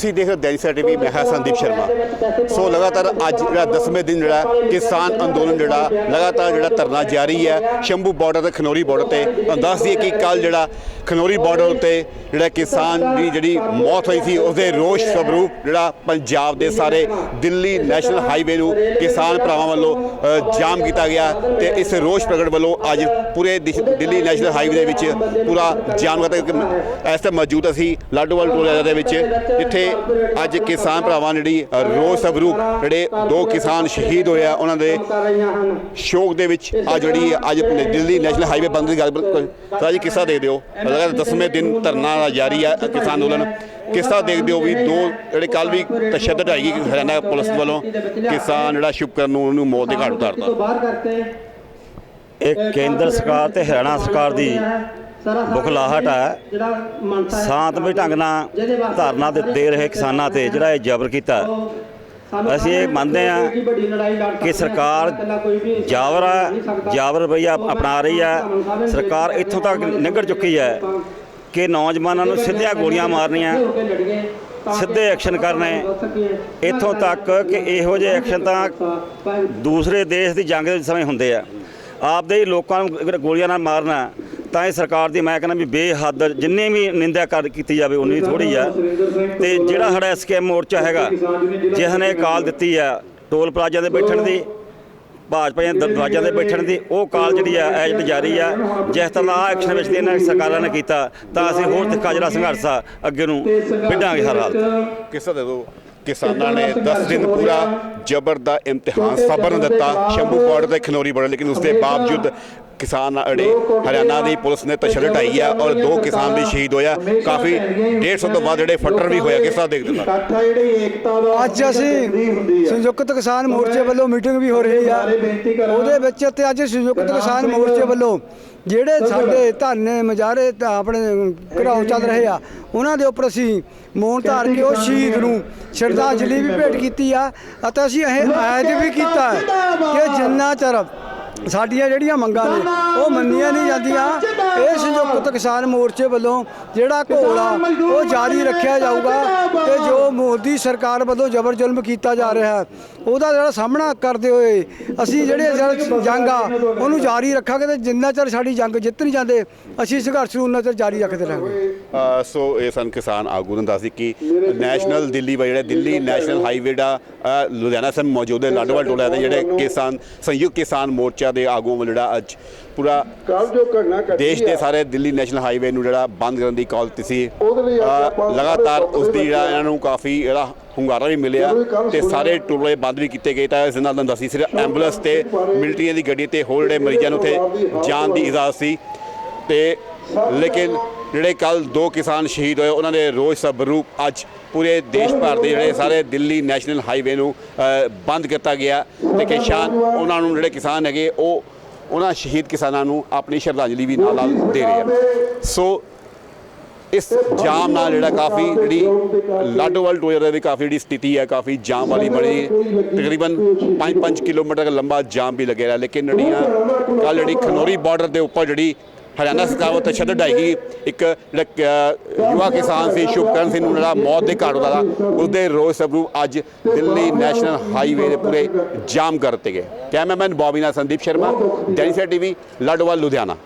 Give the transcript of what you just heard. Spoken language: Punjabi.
ਤੁਸੀਂ ਦੇਖ ਰਹੇ ਹੋ ਦੈਨਿਕ ਟੀਵੀ, ਮੈਂ ਹਾਂ ਸੰਦੀਪ ਸ਼ਰਮਾ। ਸੋ ਲਗਾਤਾਰ ਅੱਜ ਜਿਹੜਾ 10ਵੇਂ ਦਿਨ ਜਿਹੜਾ ਕਿਸਾਨ ਅੰਦੋਲਨ ਜਿਹੜਾ ਲਗਾਤਾਰ ਜਿਹੜਾ ਧਰਨਾ ਜਾਰੀ ਹੈ, ਸ਼ੰਭੂ ਬਾਰਡਰ ਤੇ, ਖਨੌਰੀ ਬਾਰਡਰ ਤੇ। ਤੁਹਾਨੂੰ ਦੱਸ ਦਈਏ ਕਿ ਕੱਲ ਜਿਹੜਾ ਖਨੌਰੀ ਬਾਰਡਰ ਉੱਤੇ ਜਿਹੜਾ ਕਿਸਾਨ ਦੀ ਜਿਹੜੀ ਮੌਤ ਹੋਈ ਸੀ, ਉਸਦੇ ਰੋਸ਼ ਸਵਰੂਪ ਜਿਹੜਾ ਪੰਜਾਬ ਦੇ ਸਾਰੇ ਦਿੱਲੀ ਨੈਸ਼ਨਲ ਹਾਈਵੇ ਨੂੰ ਕਿਸਾਨ ਭਰਾਵਾਂ ਵੱਲੋਂ ਜਾਮ ਕੀਤਾ ਗਿਆ ਤੇ ਇਸ ਰੋਸ਼ ਪ੍ਰਗਟ ਵੱਲੋਂ ਅੱਜ ਪੂਰੇ ਦਿਸ਼- ਦਿੱਲੀ ਨੈਸ਼ਨਲ ਹਾਈਵੇ ਦੇ ਵਿੱਚ ਪੂਰਾ ਜਾਮ ਕੀਤਾ ਇਸ ਤੇ ਮੌਜੂਦ ਅਸੀਂ ਲਾਡੋਵਾਲ ਟੋਲੇ ਦੇ ਵਿੱਚ, ਜਿੱਥੇ ਅੱਜ ਕਿਸਾਨ ਭਰਾਵਾਂ ਜਿਹੜੀ ਅ, ਰੋਸ਼ ਸਵਰੂਪ ਜਿਹੜੇ ਦੋ ਕਿਸਾਨ ਸ਼ਹੀਦ ਹੋਏ ਆ ਉਹਨਾਂ ਦੇ ਸ਼ੋਕ ਦੇ ਵਿੱਚ ਆ ਜਿਹੜੀ ਅੱਜ ਦਿੱਲੀ ਨੈਸ਼ਨਲ ਹਾਈਵੇ ਬੰਦ ਦੀ ਗੱਲ ਤਾਂ ਜੀ ਕਿੱਸਾ ਦੇ ਦਿਓ। ਲਗਾਤਾਰ 10ਵੇਂ ਦਿਨ ਧਰਨਾ ਜਾਰੀ ਹੈ ਕਿਸਾਨ ਅੰਦੋਲਨ। ਕਿਸ ਤਰ੍ਹਾਂ ਦੇਖਦੇ ਹੋ ਵੀ ਦੋ ਜਿਹੜੇ ਕੱਲ ਵੀ ਤਸ਼ੱਦਦ ਆਈ ਹਰਿਆਣਾ ਪੁਲਿਸ ਵੱਲੋਂ ਕਿਸਾਨ ਜਿਹੜਾ ਸ਼ੁਭਕਰਨ ਨੂੰ ਮੌਤ ਦੇ ਘਾਟ ਉਤਾਰਤਾ। ਇਹ ਕੇਂਦਰ ਸਰਕਾਰ ਤੇ ਹਰਿਆਣਾ ਸਰਕਾਰ ਦੀ ਬੁਖਲਾਹਟ ਹੈ ਜਿਹੜਾ ਮੰਨਤਾ ਸ਼ਾਂਤਮਈ ਢੰਗ ਨਾਲ ਧਰਨਾ ਦੇ ਦੇ ਰਹੇ ਕਿਸਾਨਾਂ ਤੇ ਜਿਹੜਾ ਇਹ ਜ਼ਬਰ ਕੀਤਾ। ਅਸੀਂ ਇਹ ਮੰਨਦੇ ਹਾਂ ਕਿ ਸਰਕਾਰ ਜਾਵਰ ਹੈ ਜਾਵਰ ਰਵੱਈਆ ਅਪਣਾ ਰਹੀ ਹੈ ਸਰਕਾਰ ਇੱਥੋਂ ਤੱਕ ਨਿਗੜ ਚੁੱਕੀ ਹੈ ਕਿ ਨੌਜਵਾਨਾਂ ਨੂੰ ਸਿੱਧੀਆਂ ਗੋਲੀਆਂ ਮਾਰਨੀਆਂ, ਸਿੱਧੇ ਐਕਸ਼ਨ ਕਰਨੇ। ਇੱਥੋਂ ਤੱਕ ਕਿ ਇਹੋ ਜਿਹੇ ਐਕਸ਼ਨ ਤਾਂ ਦੂਸਰੇ ਦੇਸ਼ ਦੀ ਜੰਗ ਦੇ ਸਮੇਂ ਹੁੰਦੇ ਆ। ਆਪਦੇ ਹੀ ਲੋਕਾਂ ਨੂੰ ਅਗਰ ਗੋਲੀਆਂ ਨਾਲ ਮਾਰਨਾ, ਤਾਂ ਇਹ ਸਰਕਾਰ ਦੀ ਮੈਂ ਕਹਿੰਦਾ ਵੀ ਬੇਹੱਦ ਜਿੰਨੀ ਵੀ ਨਿੰਦਿਆ ਕਰ ਕੀਤੀ ਜਾਵੇ, ਉਨੀ ਥੋੜੀ ਆ। ਤੇ ਜਿਹੜਾ ਸਾਡਾ ਐਸਕੇਐਮ ਮੋਰਚਾ ਹੈਗਾ ਜਿਸ ਨੇ ਕਾਲ ਦਿੱਤੀ ਆ ਟੋਲ ਪਲਾਜ਼ਾ ਤੇ ਬੈਠਣ ਦੀ, ਭਾਜਪਾ ਦੇ ਦਰਵਾਜ਼ਿਆਂ ਤੇ ਬੈਠਣ ਦੀ, ਉਹ ਕਾਲ ਜਿਹੜੀ ਆ ਐਜਟ ਜਾਰੀ ਆ, ਜਿਸ ਤਰ੍ਹਾਂ ਆਹ ਐਕਸ਼ਨ ਵਿੱਚ ਇਹਨਾਂ ਸਰਕਾਰਾਂ ਨੇ ਕੀਤਾ, ਤਾਂ ਅਸੀਂ ਹੋਰ ਤਿੱਖਾ ਜਿਹੜਾ ਸੰਘਰਸ਼ ਆ ਅੱਗੇ ਨੂੰ ਵਿੱਢਾਂਗੇ ਹਰ ਹਾਲਤ ਕਿਸਾ ਦੇ ਦੋ? ਕਿਸਾਨਾਂ ਨੇ 10 ਦਿਨ ਪੂਰਾ ਜ਼ਬਰ ਦਾ ਇਮਤਿਹਾਨ ਸਬਰ ਦਿੱਤਾ ਸ਼ੰਭੂ ਬਾਰਡਰ ਤੇ ਖਨੌਰੀ ਬਾਰਡਰ ਲੇਕਿਨ ਉਸ ਦੇ ਬਾਵਜੂਦ ਕਿਸਾਨ ਅੜੇ। ਹਰਿਆਣਾ ਦੀ ਪੁਲਿਸ ਨੇ ਤਸ਼ੱਦਦ ਢਾਈ ਆ ਔਰ ਦੋ ਕਿਸਾਨ ਵੀ ਸ਼ਹੀਦ ਹੋਇਆ ਕਾਫੀ 150 ਤੋਂ ਵੱਧ ਜਿਹੜੇ ਫੱਟਰ ਵੀ ਹੋਇਆ ਕਿਸ ਦੇਖਦੇ ਹੋ? ਇਕੱਠਾ ਜਿਹੜੀ ਏਕਤਾ ਦਾ ਅੱਜ ਅਸੀਂ ਸੰਯੁਕਤ ਕਿਸਾਨ ਮੋਰਚੇ ਵੱਲੋਂ ਮੀਟਿੰਗ ਵੀ ਹੋ ਰਹੀ ਆ। ਉਹਦੇ ਵਿੱਚ ਤੇ ਅੱਜ ਸੰਯੁਕਤ ਕਿਸਾਨ ਮੋਰਚੇ ਵੱਲੋਂ ਜਿਹੜੇ ਸਾਡੇ ਧਰਨੇ ਮਜਾਰੇ ਤਾਂ ਆਪਣੇ ਘਰਾਓ ਚੱਲ ਰਹੇ ਆ ਉਹਨਾਂ ਦੇ ਉੱਪਰ ਅਸੀਂ ਮੌਨ ਧਾਰ ਕੇ ਉਹ ਸ਼ਹੀਦ ਨੂੰ ਸ਼ਰਧਾਂਜਲੀ ਵੀ ਭੇਟ ਕੀਤੀ ਆ ਅਤੇ ਅਸੀਂ ਇਹ ਐਦ ਵੀ ਕੀਤਾ ਕਿ ਜਿੰਨਾ ਚਿਰ ਸਾਡੀਆਂ ਜਿਹੜੀਆਂ ਮੰਗਾਂ ਨੇ, ਉਹ ਮੰਨੀਆਂ ਨਹੀਂ ਜਾਂਦੀਆਂ। ਇਹ ਸੰਯੁਕਤ ਕਿਸਾਨ ਮੋਰਚੇ ਵੱਲੋਂ ਜਿਹੜਾ ਘੋਲ ਆ ਉਹ ਜਾਰੀ ਰੱਖਿਆ ਜਾਊਗਾ ਤੇ ਜੋ ਮੋਦੀ ਸਰਕਾਰ ਵੱਲੋਂ ਜ਼ਬਰ ਜ਼ੁਲਮ ਕੀਤਾ ਜਾ ਰਿਹਾ ਹੈ, ਉਹਦਾ ਜਿਹੜਾ ਸਾਹਮਣਾ ਕਰਦੇ ਹੋਏ ਅਸੀਂ ਜਿਹੜੇ ਜੰਗ ਆ, ਉਹਨੂੰ ਜਾਰੀ ਰੱਖਾਂਗੇ ਤੇ ਜਿੰਨਾ ਚਿਰ ਸਾਡੀ ਜੰਗ ਜਿੱਤ ਨਹੀਂ ਜਾਂਦੇ, ਅਸੀਂ ਸੰਘਰਸ਼ ਨੂੰ ਉਹਨਾਂ ਚਿਰ ਜਾਰੀ ਰੱਖਦੇ ਰਹਾਂਗੇ। ਸੋ ਇਹ ਸਨ ਕਿਸਾਨ ਆਗੂ ਨੇ ਦੱਸਦੀ ਕਿ ਨੈਸ਼ਨਲ ਦਿੱਲੀ ਵਾ ਜਿਹੜਾ ਦਿੱਲੀ ਨੈਸ਼ਨਲ ਹਾਈਵੇ ਦਾ ਲੁਧਿਆਣਾ ਸਨ ਮੌਜੂਦ ਹੈ ਲਾਡੋਵਾਲ ਟੋਲਾ ਦੇ ਜਿਹੜੇ ਕਿਸਾਨ, ਸੰਯੁਕਤ ਕਿਸਾਨ ਮੋਰਚਾ ਦੇ ਆਗੂਆਂ ਵੱਲੋਂ ਜਿਹੜਾ ਅੱਜ ਪੂਰਾ ਦੇਸ਼ ਦੇ ਸਾਰੇ ਦਿੱਲੀ ਨੈਸ਼ਨਲ ਹਾਈਵੇ ਨੂੰ ਜਿਹੜਾ ਬੰਦ ਕਰਨ ਦੀ ਕਾਲ ਦਿੱਤੀ ਸੀ। ਲਗਾਤਾਰ ਉਸ ਦੀ ਜਿਹੜਾ ਇਹਨਾਂ ਨੂੰ ਕਾਫੀ ਜਿਹੜਾ ਹੁੰਗਾਰਾ ਵੀ ਮਿਲਿਆ ਤੇ ਸਾਰੇ ਟੋਲੇ ਬੰਦ ਵੀ ਕੀਤੇ ਗਏ ਤਾਂ ਇਸ ਨਾਲ ਤੁਹਾਨੂੰ ਦੱਸੀ ਸਿਰਫ ਐਂਬੂਲੈਂਸ ਤੇ ਮਿਲਟਰੀਆਂ ਦੀ ਗੱਡੀ ਤੇ ਹੋਰ ਜਿਹੜੇ ਮਰੀਜ਼ਾਂ ਨੂੰ ਉੱਥੇ ਜਾਣ ਦੀ ਇਜਾਜ਼ਤ ਸੀ ਤੇ ਲੇਕਿਨ ਜਿਹੜੇ ਕੱਲ ਦੋ ਕਿਸਾਨ ਸ਼ਹੀਦ ਹੋਏ, ਉਹਨਾਂ ਦੇ ਰੋਜ਼ ਸਬਰੂਪ ਅੱਜ ਪੂਰੇ ਦੇਸ਼ ਭਰ ਦੇ ਜਿਹੜੇ ਸਾਰੇ ਦਿੱਲੀ ਨੈਸ਼ਨਲ ਹਾਈਵੇ ਨੂੰ ਬੰਦ ਕੀਤਾ ਗਿਆ। ਤੇ ਕਿਸਾਨ ਉਹਨਾਂ ਨੂੰ ਜਿਹੜੇ ਕਿਸਾਨ ਹੈਗੇ, ਉਹ ਉਹਨਾਂ ਸ਼ਹੀਦ ਕਿਸਾਨਾਂ ਨੂੰ ਆਪਣੀ ਸ਼ਰਧਾਂਜਲੀ ਵੀ ਨਾਲ ਨਾਲ ਦੇ ਰਹੇ ਆ ਸੋ, ਇਸ ਜਾਮ ਨਾਲ ਜਿਹੜਾ ਕਾਫੀ ਜਿਹੜੀ ਲਾਡੋਵਾਲ ਟੋਇਰ ਦੀ ਕਾਫੀ ਜਿਹੜੀ ਸਥਿਤੀ ਹੈ, ਕਾਫੀ ਜਾਮ ਵਾਲੀ ਬਣੀ। ਤਕਰੀਬਨ 5-5 ਕਿਲੋਮੀਟਰ ਦਾ ਲੰਬਾ ਜਾਮ ਵੀ ਲੱਗਿਆ ਲੇਕਿਨ ਜਿਹੜੀਆਂ ਕੱਲ ਜਿਹੜੀ ਖਨੌਰੀ ਬਾਰਡਰ ਦੇ ਉੱਪਰ ਜਿਹੜੀ ਹਰਿਆਣਾ ਸਰਕਾਰ ਵੱਲੋਂ ਤਸ਼ੱਦਦ ਢਾਈ ਇੱਕ ਜਿਹੜਾ ਯੁਵਾ ਕਿਸਾਨ ਸੀ, ਸ਼ੁਭਕਰਨ ਸਿੰਘ ਨੂੰ ਜਿਹੜਾ ਮੌਤ ਦੇ ਘਾਟ ਉਤਾਰਾ ਉਸਦੇ ਰੋਸ ਸਬਰੂਪ ਅੱਜ ਦਿੱਲੀ ਨੈਸ਼ਨਲ ਹਾਈਵੇ ਦੇ ਪੂਰੇ ਜਾਮ ਕਰ ਦਿੱਤੇ ਗਏ। ਕੈਮਰਾਮੈਨ ਬੌਬੀ ਨਾਲ ਸੰਦੀਪ ਸ਼ਰਮਾ, ਡੈਨਿਸਾ ਟੀਵੀ, ਲਾਡੋਵਾਲ, ਲੁਧਿਆਣਾ।